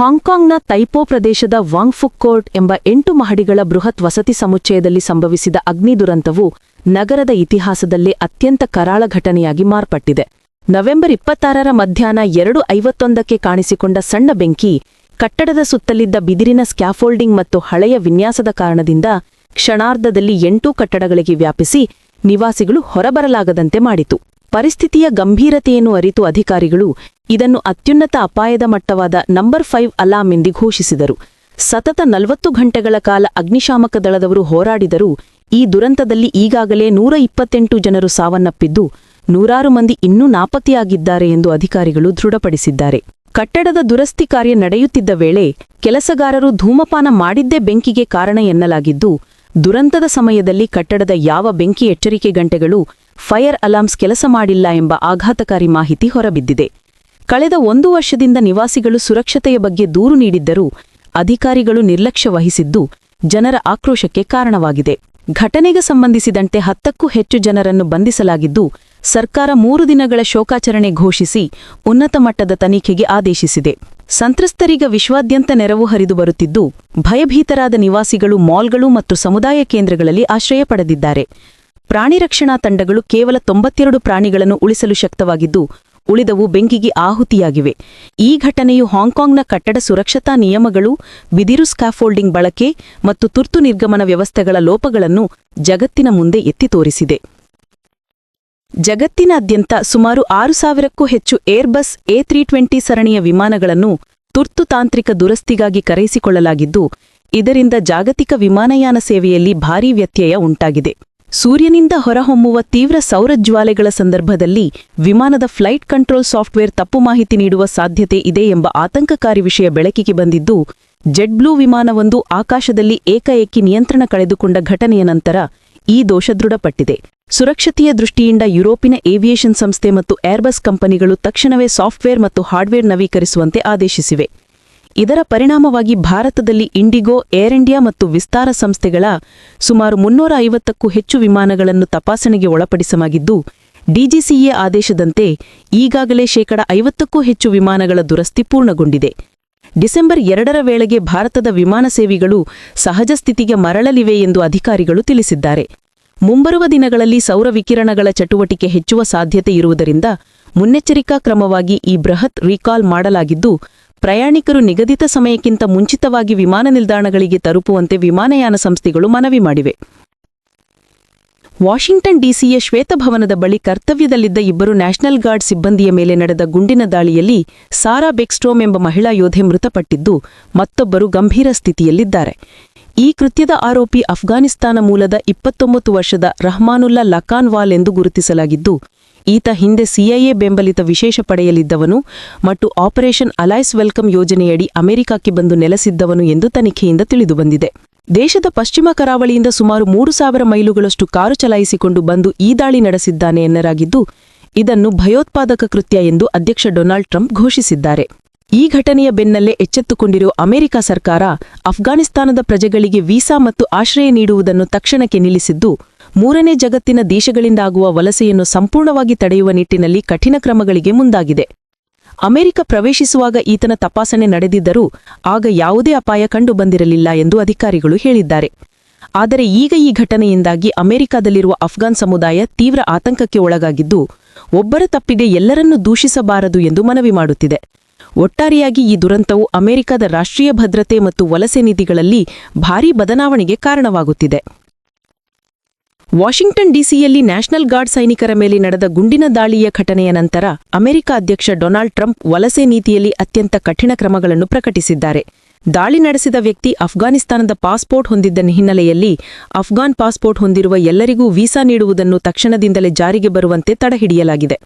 ಹಾಂಗ್ಕಾಂಗ್ನ ತೈಪೋ ಪ್ರದೇಶದ ವಾಂಗ್ಫುಕ್ ಕೋರ್ಟ್ ಎಂಬ ಎಂಟು ಮಹಡಿಗಳ ಬೃಹತ್ ವಸತಿ ಸಮುಚ್ಚಯದಲ್ಲಿ ಸಂಭವಿಸಿದ ಅಗ್ನಿ ದುರಂತವು ನಗರದ ಇತಿಹಾಸದಲ್ಲೇ ಅತ್ಯಂತ ಕರಾಳ ಘಟನೆಯಾಗಿ ಮಾರ್ಪಟ್ಟಿದೆ. ನವೆಂಬರ್ ಇಪ್ಪತ್ತಾರರ ಮಧ್ಯಾಹ್ನ ಎರಡು ಐವತ್ತೊಂದಕ್ಕೆ ಕಾಣಿಸಿಕೊಂಡ ಸಣ್ಣ ಬೆಂಕಿ ಕಟ್ಟಡದ ಸುತ್ತಲಿದ್ದ ಬಿದಿರಿನ ಸ್ಕ್ಯಾಫೋಲ್ಡಿಂಗ್ ಮತ್ತು ಹಳೆಯ ವಿನ್ಯಾಸದ ಕಾರಣದಿಂದ ಕ್ಷಣಾರ್ಧದಲ್ಲಿ ಎಂಟೂ ಕಟ್ಟಡಗಳಿಗೆ ವ್ಯಾಪಿಸಿ ನಿವಾಸಿಗಳು ಹೊರಬರಲಾಗದಂತೆ ಮಾಡಿತು. ಪರಿಸ್ಥಿತಿಯ ಗಂಭೀರತೆಯನ್ನು ಅರಿತು ಅಧಿಕಾರಿಗಳು ಇದನ್ನು ಅತ್ಯುನ್ನತ ಅಪಾಯದ ಮಟ್ಟವಾದ ನಂಬರ್ ಫೈವ್ ಅಲಾಂ ಎಂದು ಘೋಷಿಸಿದರು. ಸತತ ನಲವತ್ತು ಗಂಟೆಗಳ ಕಾಲ ಅಗ್ನಿಶಾಮಕ ದಳದವರು ಹೋರಾಡಿದರೂ ಈ ದುರಂತದಲ್ಲಿ ಈಗಾಗಲೇ ನೂರ ಇಪ್ಪತ್ತೆಂಟು ಜನರು ಸಾವನ್ನಪ್ಪಿದ್ದು, ನೂರಾರು ಮಂದಿ ಇನ್ನೂ ನಾಪತ್ತೆಯಾಗಿದ್ದಾರೆ ಎಂದು ಅಧಿಕಾರಿಗಳು ದೃಢಪಡಿಸಿದ್ದಾರೆ. ಕಟ್ಟಡದ ದುರಸ್ತಿ ಕಾರ್ಯ ನಡೆಯುತ್ತಿದ್ದ ವೇಳೆ ಕೆಲಸಗಾರರು ಧೂಮಪಾನ ಮಾಡಿದ್ದೇ ಬೆಂಕಿಗೆ ಕಾರಣ ಎನ್ನಲಾಗಿದ್ದು ದುರಂತದ ಸಮಯದಲ್ಲಿ ಕಟ್ಟಡದ ಯಾವ ಬೆಂಕಿ ಎಚ್ಚರಿಕೆ ಗಂಟೆಗಳು, ಫೈರ್ ಅಲಾರ್ಮ್ಸ್ ಕೆಲಸ ಮಾಡಿಲ್ಲ ಎಂಬ ಆಘಾತಕಾರಿ ಮಾಹಿತಿ ಹೊರಬಿದ್ದಿದೆ. ಕಳೆದ ಒಂದು ವರ್ಷದಿಂದ ನಿವಾಸಿಗಳು ಸುರಕ್ಷತೆಯ ಬಗ್ಗೆ ದೂರು ನೀಡಿದ್ದರೂ, ಅಧಿಕಾರಿಗಳು ನಿರ್ಲಕ್ಷ್ಯ ವಹಿಸಿದ್ದು ಜನರ ಆಕ್ರೋಶಕ್ಕೆ ಕಾರಣವಾಗಿದೆ. ಘಟನೆಗೆ ಸಂಬಂಧಿಸಿದಂತೆ ಹತ್ತಕ್ಕೂ ಹೆಚ್ಚು ಜನರನ್ನು ಬಂಧಿಸಲಾಗಿದ್ದು ಸರ್ಕಾರ ಮೂರು ದಿನಗಳ ಶೋಕಾಚರಣೆ ಘೋಷಿಸಿ ಉನ್ನತ ಮಟ್ಟದ ತನಿಖೆಗೆ ಆದೇಶಿಸಿದೆ. ಸಂತ್ರಸ್ತರಿಗ ವಿಶ್ವಾದ್ಯಂತ ನೆರವು ಹರಿದು ಬರುತ್ತಿದ್ದು, ಭಯಭೀತರಾದ ನಿವಾಸಿಗಳು, ಮಾಲ್ಗಳು ಮತ್ತು ಸಮುದಾಯ ಕೇಂದ್ರಗಳಲ್ಲಿ ಆಶ್ರಯ ಪಡೆದಿದ್ದಾರೆ. ಪ್ರಾಣಿ ರಕ್ಷಣಾ ತಂಡಗಳು ಕೇವಲ ತೊಂಬತ್ತೆರಡು ಪ್ರಾಣಿಗಳನ್ನು ಉಳಿಸಲು ಶಕ್ತವಾಗಿದ್ದು, ಉಳಿದವು ಬೆಂಕಿಗೆ ಆಹುತಿಯಾಗಿವೆ. ಈ ಘಟನೆಯು ಹಾಂಗ್ಕಾಂಗ್ನ ಕಟ್ಟಡ ಸುರಕ್ಷತಾ ನಿಯಮಗಳು, ಬಿದಿರು ಸ್ಕಾಫೋಲ್ಡಿಂಗ್ ಬಳಕೆ ಮತ್ತು ತುರ್ತು ನಿರ್ಗಮನ ವ್ಯವಸ್ಥೆಗಳ ಲೋಪಗಳನ್ನು ಜಗತ್ತಿನ ಮುಂದೆ ಎತ್ತಿ ತೋರಿಸಿದೆ. ಜಗತ್ತಿನಾದ್ಯಂತ ಸುಮಾರು ಆರು ಸಾವಿರಕ್ಕೂ ಹೆಚ್ಚು ಏರ್ಬಸ್ ಎ ತ್ರೀ ಟ್ವೆಂಟಿ ಸರಣಿಯ ವಿಮಾನಗಳನ್ನು ತುರ್ತು ತಾಂತ್ರಿಕ ದುರಸ್ತಿಗಾಗಿ ಕರೆಯಿಸಿಕೊಳ್ಳಲಾಗಿದ್ದು, ಇದರಿಂದ ಜಾಗತಿಕ ವಿಮಾನಯಾನ ಸೇವೆಯಲ್ಲಿ ಭಾರೀ ವ್ಯತ್ಯಯ ಉಂಟಾಗಿದೆ. ಸೂರ್ಯನಿಂದ ಹೊರಹೊಮ್ಮುವ ತೀವ್ರ ಸೌರಜ್ವಾಲೆಗಳ ಸಂದರ್ಭದಲ್ಲಿ ವಿಮಾನದ ಫ್ಲೈಟ್ ಕಂಟ್ರೋಲ್ ಸಾಫ್ಟ್ವೇರ್ ತಪ್ಪು ಮಾಹಿತಿ ನೀಡುವ ಸಾಧ್ಯತೆ ಇದೆ ಎಂಬ ಆತಂಕಕಾರಿ ವಿಷಯ ಬೆಳಕಿಗೆ ಬಂದಿದ್ದು ಜೆಟ್ ಬ್ಲೂ ವಿಮಾನವೊಂದು ಆಕಾಶದಲ್ಲಿ ಏಕಾಏಕಿ ನಿಯಂತ್ರಣ ಕಳೆದುಕೊಂಡ ಘಟನೆಯ ನಂತರ ಈ ದೋಷ ದೃಢಪಟ್ಟಿದೆ. ಸುರಕ್ಷತೆಯ ದೃಷ್ಟಿಯಿಂದ ಯುರೋಪಿನ ಏವಿಯೇಷನ್ ಸಂಸ್ಥೆ ಮತ್ತು ಏರ್ಬಸ್ ಕಂಪನಿಗಳು ತಕ್ಷಣವೇ ಸಾಫ್ಟ್ವೇರ್ ಮತ್ತು ಹಾರ್ಡ್ವೇರ್ ನವೀಕರಿಸುವಂತೆ ಆದೇಶಿಸಿವೆ. ಇದರ ಪರಿಣಾಮವಾಗಿ ಭಾರತದಲ್ಲಿ ಇಂಡಿಗೋ, ಏರ್ ಇಂಡಿಯಾ ಮತ್ತು ವಿಸ್ತಾರ ಸಂಸ್ಥೆಗಳ ಸುಮಾರು ಮುನ್ನೂರ ಐವತ್ತಕ್ಕೂ ಹೆಚ್ಚು ವಿಮಾನಗಳನ್ನು ತಪಾಸಣೆಗೆ ಒಳಪಡಿಸಲಾಗಿದ್ದು, ಡಿಜಿಸಿಎ ಆದೇಶದಂತೆ ಈಗಾಗಲೇ ಶೇಕಡ ಐವತ್ತಕ್ಕೂ ಹೆಚ್ಚು ವಿಮಾನಗಳ ದುರಸ್ತಿ ಪೂರ್ಣಗೊಂಡಿದೆ. ಡಿಸೆಂಬರ್ ಎರಡರ ವೇಳೆಗೆ ಭಾರತದ ವಿಮಾನ ಸೇವೆಗಳು ಸಹಜ ಸ್ಥಿತಿಗೆ ಮರಳಲಿವೆ ಎಂದು ಅಧಿಕಾರಿಗಳು ತಿಳಿಸಿದ್ದಾರೆ. ಮುಂಬರುವ ದಿನಗಳಲ್ಲಿ ಸೌರ ವಿಕಿರಣಗಳ ಚಟುವಟಿಕೆ ಹೆಚ್ಚುವ ಸಾಧ್ಯತೆ ಇರುವುದರಿಂದ ಮುನ್ನೆಚ್ಚರಿಕಾ ಕ್ರಮವಾಗಿ ಈ ಬೃಹತ್ ರೀಕಾಲ್ ಮಾಡಲಾಗಿದ್ದು, ಪ್ರಯಾಣಿಕರು ನಿಗದಿತ ಸಮಯಕ್ಕಿಂತ ಮುಂಚಿತವಾಗಿ ವಿಮಾನ ನಿಲ್ದಾಣಗಳಿಗೆ ತಲುಪುವಂತೆ ವಿಮಾನಯಾನ ಸಂಸ್ಥೆಗಳು ಮನವಿ ಮಾಡಿವೆ. ವಾಷಿಂಗ್ಟನ್ ಡಿಸಿಯ ಶ್ವೇತಭವನದ ಬಳಿ ಕರ್ತವ್ಯದಲ್ಲಿದ್ದ ಇಬ್ಬರು ನ್ಯಾಷನಲ್ ಗಾರ್ಡ್ ಸಿಬ್ಬಂದಿಯ ಮೇಲೆ ನಡೆದ ಗುಂಡಿನ ದಾಳಿಯಲ್ಲಿ ಸಾರಾ ಬೆಕ್ಸ್ಟ್ರೋಮ್ ಎಂಬ ಮಹಿಳಾ ಯೋಧೆ ಮೃತಪಟ್ಟಿದ್ದು, ಮತ್ತೊಬ್ಬರು ಗಂಭೀರ ಸ್ಥಿತಿಯಲ್ಲಿದ್ದಾರೆ. ಈ ಕೃತ್ಯದ ಆರೋಪಿ ಅಫ್ಘಾನಿಸ್ತಾನ ಮೂಲದ ಇಪ್ಪತ್ತೊಂಬತ್ತು ವರ್ಷದ ರಹಮಾನುಲ್ಲಾ ಲಖಾನ್ವಾಲ್ ಎಂದು ಗುರುತಿಸಲಾಗಿದ್ದು, ಈತ ಹಿಂದೆ ಸಿಐಎ ಬೆಂಬಲಿತ ವಿಶೇಷ ಪಡೆಯಲಿದ್ದವನು ಮತ್ತು ಆಪರೇಷನ್ ಅಲೈಸ್ ವೆಲ್ಕಮ್ ಯೋಜನೆಯಡಿ ಅಮೆರಿಕಕ್ಕೆ ಬಂದು ನೆಲೆಸಿದ್ದವನು ಎಂದು ತನಿಖೆಯಿಂದ ತಿಳಿದುಬಂದಿದೆ. ದೇಶದ ಪಶ್ಚಿಮ ಕರಾವಳಿಯಿಂದ ಸುಮಾರು ಮೂರು ಸಾವಿರ ಮೈಲುಗಳಷ್ಟು ಕಾರು ಚಲಾಯಿಸಿಕೊಂಡು ಬಂದು ಈ ದಾಳಿ ನಡೆಸಿದ್ದಾನೆ ಎನ್ನಲಾಗಿದ್ದು ಇದನ್ನು ಭಯೋತ್ಪಾದಕ ಕೃತ್ಯ ಎಂದು ಅಧ್ಯಕ್ಷ ಡೊನಾಲ್ಡ್ ಟ್ರಂಪ್ ಘೋಷಿಸಿದ್ದಾರೆ. ಈ ಘಟನೆಯ ಬೆನ್ನಲ್ಲೇ ಎಚ್ಚೆತ್ತುಕೊಂಡಿರುವ ಅಮೆರಿಕ ಸರ್ಕಾರ ಅಫ್ಘಾನಿಸ್ತಾನದ ಪ್ರಜೆಗಳಿಗೆ ವೀಸಾ ಮತ್ತು ಆಶ್ರಯ ನೀಡುವುದನ್ನು ತಕ್ಷಣಕ್ಕೆ ನಿಲ್ಲಿಸಿದ್ದು, ಮೂರನೇ ಜಗತ್ತಿನ ದೇಶಗಳಿಂದಾಗುವ ವಲಸೆಯನ್ನು ಸಂಪೂರ್ಣವಾಗಿ ತಡೆಯುವ ನಿಟ್ಟಿನಲ್ಲಿ ಕಠಿಣ ಕ್ರಮಗಳಿಗೆ ಮುಂದಾಗಿದೆ. ಅಮೆರಿಕ ಪ್ರವೇಶಿಸುವಾಗ ಈತನ ತಪಾಸಣೆ ನಡೆದಿದ್ದರೂ, ಆಗ ಯಾವುದೇ ಅಪಾಯ ಕಂಡುಬಂದಿರಲಿಲ್ಲ ಎಂದು ಅಧಿಕಾರಿಗಳು ಹೇಳಿದ್ದಾರೆ. ಆದರೆ ಈಗ ಈ ಘಟನೆಯಿಂದಾಗಿ ಅಮೆರಿಕದಲ್ಲಿರುವ ಅಫ್ಘಾನ್ ಸಮುದಾಯ ತೀವ್ರ ಆತಂಕಕ್ಕೆ ಒಳಗಾಗಿದ್ದು, ಒಬ್ಬರ ತಪ್ಪಿಗೆ ಎಲ್ಲರನ್ನೂ ದೂಷಿಸಬಾರದು ಎಂದು ಮನವಿ ಮಾಡುತ್ತಿದೆ. ಒಟ್ಟಾರೆಯಾಗಿ ಈ ದುರಂತವು ಅಮೆರಿಕದ ರಾಷ್ಟ್ರೀಯ ಭದ್ರತೆ ಮತ್ತು ವಲಸೆ ನಿಧಿಗಳಲ್ಲಿ ಭಾರೀ ಬದಲಾವಣೆಗೆ ಕಾರಣವಾಗುತ್ತಿದೆ. ವಾಷಿಂಗ್ಟನ್ ಡಿಸಿಯಲ್ಲಿ ನ್ಯಾಷನಲ್ ಗಾರ್ಡ್ ಸೈನಿಕರ ಮೇಲೆ ನಡೆದ ಗುಂಡಿನ ದಾಳಿಯ ಘಟನೆಯ ನಂತರ ಅಮೆರಿಕ ಅಧ್ಯಕ್ಷ ಡೊನಾಲ್ಡ್ ಟ್ರಂಪ್ ವಲಸೆ ನೀತಿಯಲ್ಲಿ ಅತ್ಯಂತ ಕಠಿಣ ಕ್ರಮಗಳನ್ನು ಪ್ರಕಟಿಸಿದ್ದಾರೆ. ದಾಳಿ ನಡೆಸಿದ ವ್ಯಕ್ತಿ ಅಫ್ಘಾನಿಸ್ತಾನದ ಪಾಸ್ಪೋರ್ಟ್ ಹೊಂದಿದ್ದ ಹಿನ್ನೆಲೆಯಲ್ಲಿ ಅಫ್ಘಾನ್ ಪಾಸ್ಪೋರ್ಟ್ ಹೊಂದಿರುವ ಎಲ್ಲರಿಗೂ ವೀಸಾ ನೀಡುವುದನ್ನು ತಕ್ಷಣದಿಂದಲೇ ಜಾರಿಗೆ ಬರುವಂತೆ ತಡೆಹಿಡಿಯಲಾಗಿದೆ.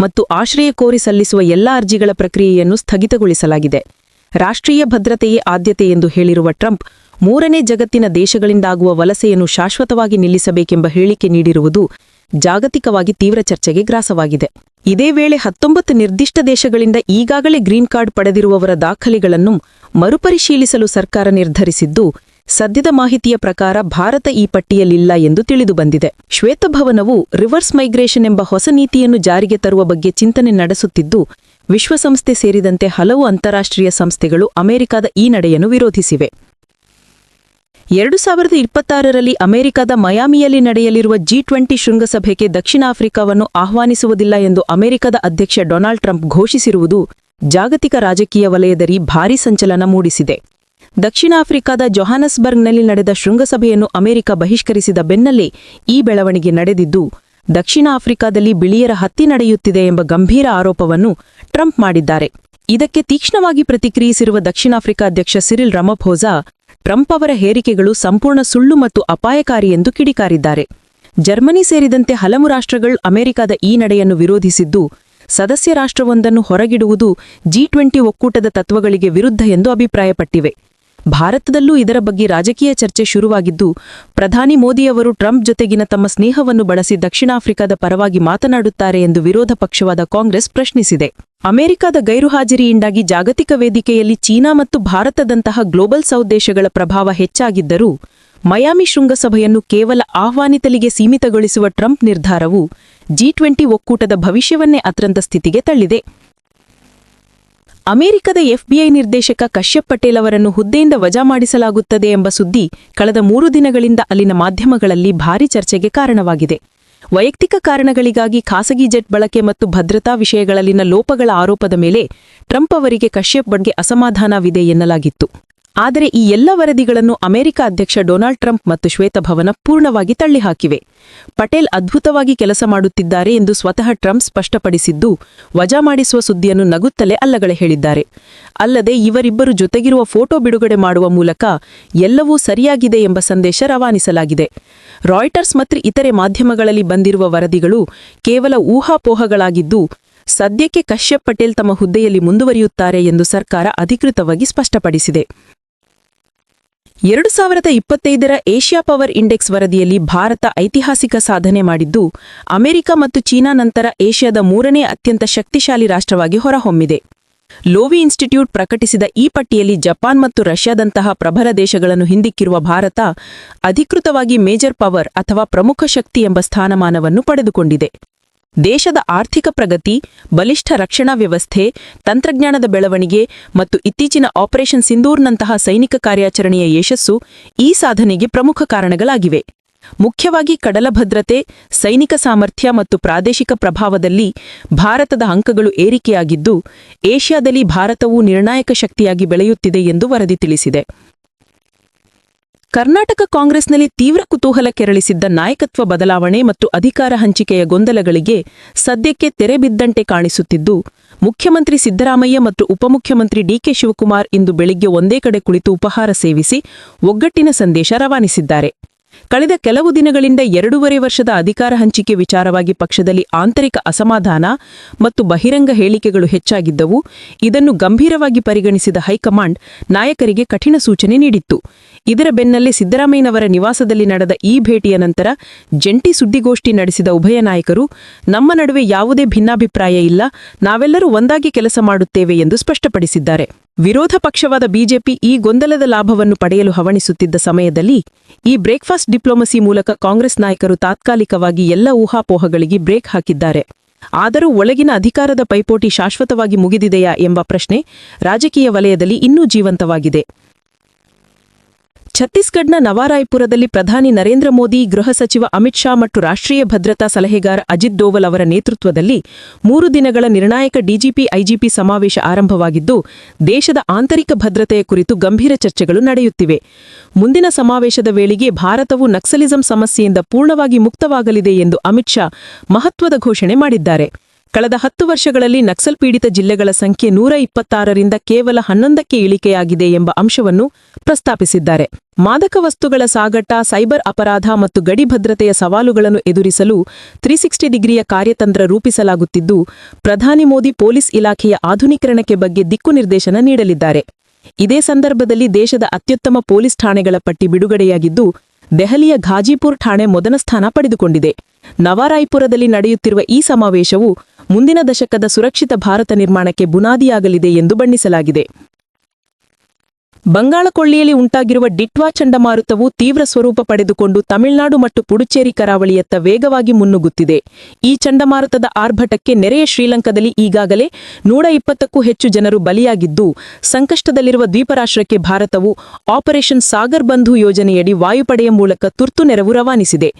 ಮತ್ತು ಆಶ್ರಯ ಕೋರಿ ಸಲ್ಲಿಸುವ ಎಲ್ಲಾ ಅರ್ಜಿಗಳ ಪ್ರಕ್ರಿಯೆಯನ್ನು ಸ್ಥಗಿತಗೊಳಿಸಲಾಗಿದೆ. ರಾಷ್ಟ್ರೀಯ ಭದ್ರತೆಯೇ ಆದ್ಯತೆ ಎಂದು ಹೇಳಿರುವ ಟ್ರಂಪ್, ಮೂರನೇ ಜಗತ್ತಿನ ದೇಶಗಳಿಂದಾಗುವ ವಲಸೆಯನ್ನು ಶಾಶ್ವತವಾಗಿ ನಿಲ್ಲಿಸಬೇಕೆಂಬ ಹೇಳಿಕೆ ನೀಡಿರುವುದು ಜಾಗತಿಕವಾಗಿ ತೀವ್ರ ಚರ್ಚೆಗೆ ಗ್ರಾಸವಾಗಿದೆ. ಇದೇ ವೇಳೆ ಹತ್ತೊಂಬತ್ತು ನಿರ್ದಿಷ್ಟ ದೇಶಗಳಿಂದ ಈಗಾಗಲೇ ಗ್ರೀನ್ ಕಾರ್ಡ್ ಪಡೆದಿರುವವರ ದಾಖಲೆಗಳನ್ನು ಮರುಪರಿಶೀಲಿಸಲು ಸರ್ಕಾರ ನಿರ್ಧರಿಸಿದ್ದು ಸದ್ಯದ ಮಾಹಿತಿಯ ಪ್ರಕಾರ ಭಾರತ ಈ ಪಟ್ಟಿಯಲ್ಲಿಲ್ಲ ಎಂದು ತಿಳಿದುಬಂದಿದೆ ಶ್ವೇತಭವನವು ರಿವರ್ಸ್ ಮೈಗ್ರೇಷನ್ ಎಂಬ ಹೊಸ ನೀತಿಯನ್ನು ಜಾರಿಗೆ ತರುವ ಬಗ್ಗೆ ಚಿಂತನೆ ನಡೆಸುತ್ತಿದ್ದು, ವಿಶ್ವಸಂಸ್ಥೆ ಸೇರಿದಂತೆ ಹಲವು ಅಂತಾರಾಷ್ಟ್ರೀಯ ಸಂಸ್ಥೆಗಳು ಅಮೆರಿಕದ ಈ ನಡೆಯನ್ನು ವಿರೋಧಿಸಿವೆ. ಎರಡು ಸಾವಿರದ ಇಪ್ಪತ್ತಾರರಲ್ಲಿ ಅಮೆರಿಕದ ಮಯಾಮಿಯಲ್ಲಿ ನಡೆಯಲಿರುವ ಜಿ ಟ್ವೆಂಟಿ ಶೃಂಗಸಭೆಗೆ ದಕ್ಷಿಣ ಆಫ್ರಿಕಾವನ್ನು ಆಹ್ವಾನಿಸುವುದಿಲ್ಲ ಎಂದು ಅಮೆರಿಕದ ಅಧ್ಯಕ್ಷ ಡೊನಾಲ್ಡ್ ಟ್ರಂಪ್ ಘೋಷಿಸಿರುವುದು ಜಾಗತಿಕ ರಾಜಕೀಯ ವಲಯದಲ್ಲಿ ಭಾರೀ ಸಂಚಲನ ಮೂಡಿಸಿದೆ. ದಕ್ಷಿಣ ಆಫ್ರಿಕಾದ ಜೊಹಾನಸ್ಬರ್ಗ್ನಲ್ಲಿ ನಡೆದ ಶೃಂಗಸಭೆಯನ್ನು ಅಮೆರಿಕ ಬಹಿಷ್ಕರಿಸಿದ ಬೆನ್ನಲ್ಲೇ ಈ ಬೆಳವಣಿಗೆ ನಡೆದಿದ್ದು, ದಕ್ಷಿಣ ಆಫ್ರಿಕಾದಲ್ಲಿ ಬಿಳಿಯರ ಹತ್ಯೆ ನಡೆಯುತ್ತಿದೆ ಎಂಬ ಗಂಭೀರ ಆರೋಪವನ್ನು ಟ್ರಂಪ್ ಮಾಡಿದ್ದಾರೆ. ಇದಕ್ಕೆ ತೀಕ್ಷ್ಣವಾಗಿ ಪ್ರತಿಕ್ರಿಯಿಸಿರುವ ದಕ್ಷಿಣ ಆಫ್ರಿಕಾ ಅಧ್ಯಕ್ಷ ಸಿರಿಲ್ ರಮಫೋಸಾ ಟ್ರಂಪ್ ಅವರ ಹೇರಿಕೆಗಳು ಸಂಪೂರ್ಣ ಸುಳ್ಳು ಮತ್ತು ಅಪಾಯಕಾರಿ ಎಂದು ಕಿಡಿಕಾರಿದ್ದಾರೆ. ಜರ್ಮನಿ ಸೇರಿದಂತೆ ಹಲವು ರಾಷ್ಟ್ರಗಳು ಅಮೆರಿಕದ ಈ ನಡೆಯನ್ನು ವಿರೋಧಿಸಿದ್ದು, ಸದಸ್ಯ ರಾಷ್ಟ್ರವೊಂದನ್ನು ಹೊರಗಿಡುವುದು ಜಿ ಟ್ವೆಂಟಿ ಒಕ್ಕೂಟದ ತತ್ವಗಳಿಗೆ ವಿರುದ್ಧ ಎಂದು ಅಭಿಪ್ರಾಯಪಟ್ಟಿವೆ. ಭಾರತದಲ್ಲೂ ಇದರ ಬಗ್ಗೆ ರಾಜಕೀಯ ಚರ್ಚೆ ಶುರುವಾಗಿದ್ದು, ಪ್ರಧಾನಿ ಮೋದಿಯವರು ಟ್ರಂಪ್ ಜೊತೆಗಿನ ತಮ್ಮ ಸ್ನೇಹವನ್ನು ಬಳಸಿ ದಕ್ಷಿಣ ಆಫ್ರಿಕಾದ ಪರವಾಗಿ ಮಾತನಾಡುತ್ತಾರೆ ಎಂದು ವಿರೋಧ ಪಕ್ಷವಾದ ಕಾಂಗ್ರೆಸ್ ಪ್ರಶ್ನಿಸಿದೆ. ಅಮೆರಿಕದ ಗೈರುಹಾಜರಿಯಿಂದಾಗಿ ಜಾಗತಿಕ ವೇದಿಕೆಯಲ್ಲಿ ಚೀನಾ ಮತ್ತು ಭಾರತದಂತಹ ಗ್ಲೋಬಲ್ ಸೌತ್ ಪ್ರಭಾವ ಹೆಚ್ಚಾಗಿದ್ದರೂ, ಮಯಾಮಿ ಶೃಂಗಸಭೆಯನ್ನು ಕೇವಲ ಆಹ್ವಾನಿತಲಿಗೆ ಸೀಮಿತಗೊಳಿಸುವ ಟ್ರಂಪ್ ನಿರ್ಧಾರವು ಜಿ ಟ್ವೆಂಟಿ ಒಕ್ಕೂಟದ ಭವಿಷ್ಯವನ್ನೇ ಅತ್ರಂತ ಸ್ಥಿತಿಗೆ ತಳ್ಳಿದೆ. ಅಮೆರಿಕದ ಎಫ್ಬಿಐ ನಿರ್ದೇಶಕ ಕಶ್ಯಪ್ ಪಟೇಲ್ ಅವರನ್ನು ಹುದ್ದೆಯಿಂದ ವಜಾ ಮಾಡಿಸಲಾಗುತ್ತದೆ ಎಂಬ ಸುದ್ದಿ ಕಳೆದ ಮೂರು ದಿನಗಳಿಂದ ಅಲ್ಲಿನ ಮಾಧ್ಯಮಗಳಲ್ಲಿ ಭಾರೀ ಚರ್ಚೆಗೆ ಕಾರಣವಾಗಿದೆ. ವೈಯಕ್ತಿಕ ಕಾರಣಗಳಿಗಾಗಿ ಖಾಸಗಿ ಜೆಟ್ ಬಳಕೆ ಮತ್ತು ಭದ್ರತಾ ವಿಷಯಗಳಲ್ಲಿನ ಲೋಪಗಳ ಆರೋಪದ ಮೇಲೆ ಟ್ರಂಪ್ ಅವರಿಗೆ ಕಶ್ಯಪ್ ಬಗ್ಗೆ ಅಸಮಾಧಾನವಿದೆ ಎನ್ನಲಾಗಿತ್ತು. ಆದರೆ ಈ ಎಲ್ಲ ವರದಿಗಳನ್ನು ಅಮೆರಿಕ ಅಧ್ಯಕ್ಷ ಡೊನಾಲ್ಡ್ ಟ್ರಂಪ್ ಮತ್ತು ಶ್ವೇತಭವನ ಪೂರ್ಣವಾಗಿ ತಳ್ಳಿಹಾಕಿವೆ. ಪಟೇಲ್ ಅದ್ಭುತವಾಗಿ ಕೆಲಸ ಮಾಡುತ್ತಿದ್ದಾರೆ ಎಂದು ಸ್ವತಃ ಟ್ರಂಪ್ ಸ್ಪಷ್ಟಪಡಿಸಿದ್ದು, ವಜಾ ಮಾಡಿಸುವ ಸುದ್ದಿಯನ್ನು ನಗುತ್ತಲೇ ಅಲ್ಲಗಳೆ ಹೇಳಿದ್ದಾರೆ. ಅಲ್ಲದೆ ಇವರಿಬ್ಬರು ಜೊತೆಗಿರುವ ಫೋಟೋ ಬಿಡುಗಡೆ ಮಾಡುವ ಮೂಲಕ ಎಲ್ಲವೂ ಸರಿಯಾಗಿದೆ ಎಂಬ ಸಂದೇಶ ರವಾನಿಸಲಾಗಿದೆ. ರಾಯ್ಟರ್ಸ್ ಮತ್ತು ಇತರೆ ಮಾಧ್ಯಮಗಳಲ್ಲಿ ಬಂದಿರುವ ವರದಿಗಳು ಕೇವಲ ಊಹಾಪೋಹಗಳಾಗಿದ್ದು, ಸದ್ಯಕ್ಕೆ ಕಶ್ಯಪ್ ಪಟೇಲ್ ತಮ್ಮ ಹುದ್ದೆಯಲ್ಲಿ ಮುಂದುವರಿಯುತ್ತಾರೆ ಎಂದು ಸರ್ಕಾರ ಅಧಿಕೃತವಾಗಿ ಸ್ಪಷ್ಟಪಡಿಸಿದೆ. ಎರಡು ಸಾವಿರದ ಇಪ್ಪತ್ತೈದರ ಏಷ್ಯಾ ಪವರ್ ಇಂಡೆಕ್ಸ್ ವರದಿಯಲ್ಲಿ ಭಾರತ ಐತಿಹಾಸಿಕ ಸಾಧನೆ ಮಾಡಿದ್ದು, ಅಮೆರಿಕ ಮತ್ತು ಚೀನಾ ನಂತರ ಏಷ್ಯಾದ ಮೂರನೇ ಅತ್ಯಂತ ಶಕ್ತಿಶಾಲಿ ರಾಷ್ಟ್ರವಾಗಿ ಹೊರಹೊಮ್ಮಿದೆ. ಲೋವಿ ಇನ್ಸ್ಟಿಟ್ಯೂಟ್ ಪ್ರಕಟಿಸಿದ ಈ ಪಟ್ಟಿಯಲ್ಲಿ ಜಪಾನ್ ಮತ್ತು ರಷ್ಯಾದಂತಹ ಪ್ರಬಲ ದೇಶಗಳನ್ನು ಹಿಂದಿಕ್ಕಿರುವ ಭಾರತ ಅಧಿಕೃತವಾಗಿ ಮೇಜರ್ ಪವರ್ ಅಥವಾ ಪ್ರಮುಖ ಶಕ್ತಿ ಎಂಬ ಸ್ಥಾನಮಾನವನ್ನು ಪಡೆದುಕೊಂಡಿದೆ. ದೇಶದ ಆರ್ಥಿಕ ಪ್ರಗತಿ, ಬಲಿಷ್ಠ ರಕ್ಷಣಾ ವ್ಯವಸ್ಥೆ, ತಂತ್ರಜ್ಞಾನದ ಬೆಳವಣಿಗೆ ಮತ್ತು ಇತ್ತೀಚಿನ ಆಪರೇಷನ್ ಸಿಂಧೂರ್ನಂತಹ ಸೈನಿಕ ಕಾರ್ಯಾಚರಣೆಯ ಯಶಸ್ಸು ಈ ಸಾಧನೆಗೆ ಪ್ರಮುಖ ಕಾರಣಗಳಾಗಿವೆ. ಮುಖ್ಯವಾಗಿ ಕಡಲ ಭದ್ರತೆ, ಸೈನಿಕ ಸಾಮರ್ಥ್ಯ ಮತ್ತು ಪ್ರಾದೇಶಿಕ ಪ್ರಭಾವದಲ್ಲಿ ಭಾರತದ ಅಂಕಗಳು ಏರಿಕೆಯಾಗಿದ್ದು, ಏಷ್ಯಾದಲ್ಲಿ ಭಾರತವು ನಿರ್ಣಾಯಕ ಶಕ್ತಿಯಾಗಿ ಬೆಳೆಯುತ್ತಿದೆ ಎಂದು ವರದಿ ತಿಳಿಸಿದೆ. ಕರ್ನಾಟಕ ಕಾಂಗ್ರೆಸ್ನಲ್ಲಿ ತೀವ್ರ ಕುತೂಹಲ ಕೆರಳಿಸಿದ್ದ ನಾಯಕತ್ವ ಬದಲಾವಣೆ ಮತ್ತು ಅಧಿಕಾರ ಹಂಚಿಕೆಯ ಗೊಂದಲಗಳಿಗೆ ಸದ್ಯಕ್ಕೆ ತೆರೆ ಬಿದ್ದಂತೆ ಕಾಣಿಸುತ್ತಿದ್ದು, ಮುಖ್ಯಮಂತ್ರಿ ಸಿದ್ದರಾಮಯ್ಯ ಮತ್ತು ಉಪಮುಖ್ಯಮಂತ್ರಿ ಡಿಕೆ ಶಿವಕುಮಾರ್ ಇಂದು ಬೆಳಿಗ್ಗೆ ಒಂದೇ ಕಡೆ ಕುಳಿತು ಉಪಹಾರ ಸೇವಿಸಿ ಒಗ್ಗಟ್ಟಿನ ಸಂದೇಶ ರವಾನಿಸಿದ್ದಾರೆ. ಕಳೆದ ಕೆಲವು ದಿನಗಳಿಂದ ಎರಡೂವರೆ ವರ್ಷದ ಅಧಿಕಾರ ಹಂಚಿಕೆ ವಿಚಾರವಾಗಿ ಪಕ್ಷದಲ್ಲಿ ಆಂತರಿಕ ಅಸಮಾಧಾನ ಮತ್ತು ಬಹಿರಂಗ ಹೇಳಿಕೆಗಳು ಹೆಚ್ಚಾಗಿದ್ದವು. ಇದನ್ನು ಗಂಭೀರವಾಗಿ ಪರಿಗಣಿಸಿದ ಹೈಕಮಾಂಡ್ ನಾಯಕರಿಗೆ ಕಠಿಣ ಸೂಚನೆ ನೀಡಿತ್ತು. ಇದರ ಬೆನ್ನಲ್ಲೇ ಸಿದ್ದರಾಮಯ್ಯನವರ ನಿವಾಸದಲ್ಲಿ ನಡೆದ ಈ ಭೇಟಿಯ ನಂತರ ಜಂಟಿ ಸುದ್ದಿಗೋಷ್ಠಿ ನಡೆಸಿದ ಉಭಯ ನಾಯಕರು, ನಮ್ಮ ನಡುವೆ ಯಾವುದೇ ಭಿನ್ನಾಭಿಪ್ರಾಯ ಇಲ್ಲ, ನಾವೆಲ್ಲರೂ ಒಂದಾಗಿ ಕೆಲಸ ಮಾಡುತ್ತೇವೆ ಎಂದು ಸ್ಪಷ್ಟಪಡಿಸಿದ್ದಾರೆ. ವಿರೋಧ ಪಕ್ಷವಾದ ಬಿಜೆಪಿ ಈ ಗೊಂದಲದ ಲಾಭವನ್ನು ಪಡೆಯಲು ಹವಣಿಸುತ್ತಿದ್ದ ಸಮಯದಲ್ಲಿ ಈ ಬ್ರೇಕ್ಫಾಸ್ಟ್ ಡಿಪ್ಲೊಮಸಿ ಮೂಲಕ ಕಾಂಗ್ರೆಸ್ ನಾಯಕರು ತಾತ್ಕಾಲಿಕವಾಗಿ ಎಲ್ಲ ಊಹಾಪೋಹಗಳಿಗೆ ಬ್ರೇಕ್ ಹಾಕಿದ್ದಾರೆ. ಆದರೂ ಒಳಗಿನ ಅಧಿಕಾರದ ಪೈಪೋಟಿ ಶಾಶ್ವತವಾಗಿ ಮುಗಿದಿದೆಯಾ ಎಂಬ ಪ್ರಶ್ನೆ ರಾಜಕೀಯ ವಲಯದಲ್ಲಿ ಇನ್ನೂ ಜೀವಂತವಾಗಿದೆ. ಛತ್ತೀಸ್ಗಢನ ನವಾರಾಯ್ಪುರದಲ್ಲಿ ಪ್ರಧಾನಿ ನರೇಂದ್ರ ಮೋದಿ, ಗೃಹ ಸಚಿವ ಅಮಿತ್ ಶಾ ಮತ್ತು ರಾಷ್ಟ್ರೀಯ ಭದ್ರತಾ ಸಲಹೆಗಾರ ಅಜಿತ್ ದೋವಲ್ ಅವರ ನೇತೃತ್ವದಲ್ಲಿ ಮೂರು ದಿನಗಳ ನಿರ್ಣಾಯಕ ಡಿಜಿಪಿ, ಐಜಿಪಿ ಸಮಾವೇಶ ಆರಂಭವಾಗಿದ್ದು, ದೇಶದ ಆಂತರಿಕ ಭದ್ರತೆಯ ಕುರಿತು ಗಂಭೀರ ಚರ್ಚೆಗಳು ನಡೆಯುತ್ತಿವೆ. ಮುಂದಿನ ಸಮಾವೇಶದ ವೇಳೆಗೆ ಭಾರತವು ನಕ್ಸಲಿಸಂ ಸಮಸ್ಯೆಯಿಂದ ಪೂರ್ಣವಾಗಿ ಮುಕ್ತವಾಗಲಿದೆ ಎಂದು ಅಮಿತ್ ಶಾ ಮಹತ್ವದ ಘೋಷಣೆ ಮಾಡಿದ್ದಾರೆ. ಕಳೆದ ಹತ್ತು ವರ್ಷಗಳಲ್ಲಿ ನಕ್ಸಲ್ ಪೀಡಿತ ಜಿಲ್ಲೆಗಳ ಸಂಖ್ಯೆ ನೂರ ಇಪ್ಪತ್ತಾರರಿಂದ ಕೇವಲ ಹನ್ನೊಂದಕ್ಕೆ ಇಳಿಕೆಯಾಗಿದೆ ಎಂಬ ಅಂಶವನ್ನು ಪ್ರಸ್ತಾಪಿಸಿದ್ದಾರೆ. ಮಾದಕ ವಸ್ತುಗಳ ಸಾಗಟ, ಸೈಬರ್ ಅಪರಾಧ ಮತ್ತು ಗಡಿ ಭದ್ರತೆಯ ಸವಾಲುಗಳನ್ನು ಎದುರಿಸಲು ತ್ರೀ ಸಿಕ್ಸ್ಟಿ ಡಿಗ್ರಿಯ ಕಾರ್ಯತಂತ್ರ ರೂಪಿಸಲಾಗುತ್ತಿದ್ದು, ಪ್ರಧಾನಿ ಮೋದಿ ಪೊಲೀಸ್ ಇಲಾಖೆಯ ಆಧುನೀಕರಣಕ್ಕೆ ಬಗ್ಗೆ ದಿಕ್ಕು ನಿರ್ದೇಶನ ನೀಡಲಿದ್ದಾರೆ. ಇದೇ ಸಂದರ್ಭದಲ್ಲಿ ದೇಶದ ಅತ್ಯುತ್ತಮ ಪೊಲೀಸ್ ಠಾಣೆಗಳ ಪಟ್ಟಿ ಬಿಡುಗಡೆಯಾಗಿದ್ದು ದೆಹಲಿಯ ಘಾಜಿಪುರ್ ಠಾಣೆ ಮೊದಲ ಸ್ಥಾನ ಪಡೆದುಕೊಂಡಿದೆ. ನವಾರಾಯ್ಪುರದಲ್ಲಿ ನಡೆಯುತ್ತಿರುವ ಈ ಸಮಾವೇಶವು ಮುಂದಿನ ದಶಕದ ಸುರಕ್ಷಿತ ಭಾರತ ನಿರ್ಮಾಣಕ್ಕೆ ಬುನಾದಿಯಾಗಲಿದೆ ಎಂದು ಬಣ್ಣಿಸಲಾಗಿದೆ. ಬಂಗಾಳಕೊಳ್ಳಿಯಲ್ಲಿ ಉಂಟಾಗಿರುವ ಡಿಟ್ವಾ ಚಂಡಮಾರುತವು ತೀವ್ರ ಸ್ವರೂಪ ಪಡೆದುಕೊಂಡು ತಮಿಳುನಾಡು ಮತ್ತು ಪುಡುಚೇರಿ ಕರಾವಳಿಯತ್ತ ವೇಗವಾಗಿ ಮುನ್ನುಗ್ಗುತ್ತಿದೆ. ಈ ಚಂಡಮಾರುತದ ಆರ್ಭಟಕ್ಕೆ ನೆರೆಯ ಶ್ರೀಲಂಕಾದಲ್ಲಿ ಈಗಾಗಲೇ ನೂರ ಇಪ್ಪತ್ತಕ್ಕೂ ಹೆಚ್ಚು ಜನರು ಬಲಿಯಾಗಿದ್ದು, ಸಂಕಷ್ಟದಲ್ಲಿರುವ ದ್ವೀಪರಾಷ್ಟ್ರಕ್ಕೆ ಭಾರತವು ಆಪರೇಷನ್ ಸಾಗರ್ ಬಂಧು ಯೋಜನೆಯಡಿ ವಾಯುಪಡೆಯ ಮೂಲಕ ತುರ್ತು ನೆರವು ರವಾನಿಸಿದೆ.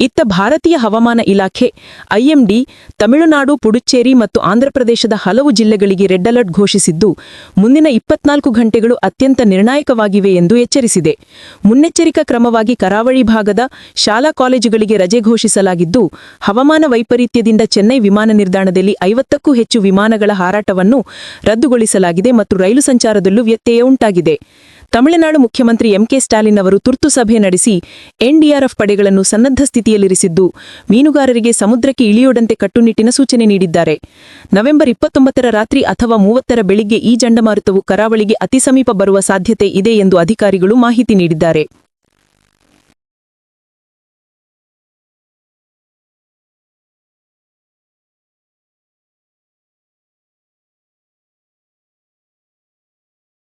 ಇತ್ತ ಭಾರತೀಯ ಹವಾಮಾನ ಇಲಾಖೆ, ಐಎಂಡಿ, ತಮಿಳುನಾಡು ಪುಡುಚೇರಿ ಮತ್ತು ಆಂಧ್ರಪ್ರದೇಶದ ಹಲವು ಜಿಲ್ಲೆಗಳಿಗೆ ರೆಡ್ ಅಲರ್ಟ್ ಘೋಷಿಸಿದ್ದು, ಮುಂದಿನ ಇಪ್ಪತ್ನಾಲ್ಕು ಗಂಟೆಗಳು ಅತ್ಯಂತ ನಿರ್ಣಾಯಕವಾಗಿವೆ ಎಂದು ಎಚ್ಚರಿಸಿದೆ. ಮುನ್ನೆಚ್ಚರಿಕಾ ಕ್ರಮವಾಗಿ ಕರಾವಳಿ ಭಾಗದ ಶಾಲಾ ಕಾಲೇಜುಗಳಿಗೆ ರಜೆ ಘೋಷಿಸಲಾಗಿದ್ದು, ಹವಾಮಾನ ವೈಪರೀತ್ಯದಿಂದ ಚೆನ್ನೈ ವಿಮಾನ ನಿಲ್ದಾಣದಲ್ಲಿ ಐವತ್ತಕ್ಕೂ ಹೆಚ್ಚು ವಿಮಾನಗಳ ಹಾರಾಟವನ್ನು ರದ್ದುಗೊಳಿಸಲಾಗಿದೆ ಮತ್ತು ರೈಲು ಸಂಚಾರದಲ್ಲೂ ವ್ಯತ್ಯಯ ಉಂಟಾಗಿದೆ. ತಮಿಳುನಾಡು ಮುಖ್ಯಮಂತ್ರಿ ಎಂಕೆ ಸ್ಟಾಲಿನ್ ಅವರು ತುರ್ತು ಸಭೆ ನಡೆಸಿ ಎನ್ಡಿಆರ್ಎಫ್ ಪಡೆಗಳನ್ನು ಸನ್ನದ್ಧ ಸ್ಥಿತಿಯಲ್ಲಿರಿಸಿದ್ದು, ಮೀನುಗಾರರಿಗೆ ಸಮುದ್ರಕ್ಕೆ ಇಳಿಯೋಡಂತೆ ಕಟ್ಟುನಿಟ್ಟಿನ ಸೂಚನೆ ನೀಡಿದ್ದಾರೆ. ನವೆಂಬರ್ ಇಪ್ಪತ್ತೊಂಬತ್ತರ ರಾತ್ರಿ ಅಥವಾ ಮೂವತ್ತರ ಬೆಳಿಗ್ಗೆ ಈ ಚಂಡಮಾರುತವು ಕರಾವಳಿಗೆ ಅತಿ ಸಮೀಪ ಬರುವ ಸಾಧ್ಯತೆ ಇದೆ ಎಂದು ಅಧಿಕಾರಿಗಳು ಮಾಹಿತಿ ನೀಡಿದ್ದಾರೆ.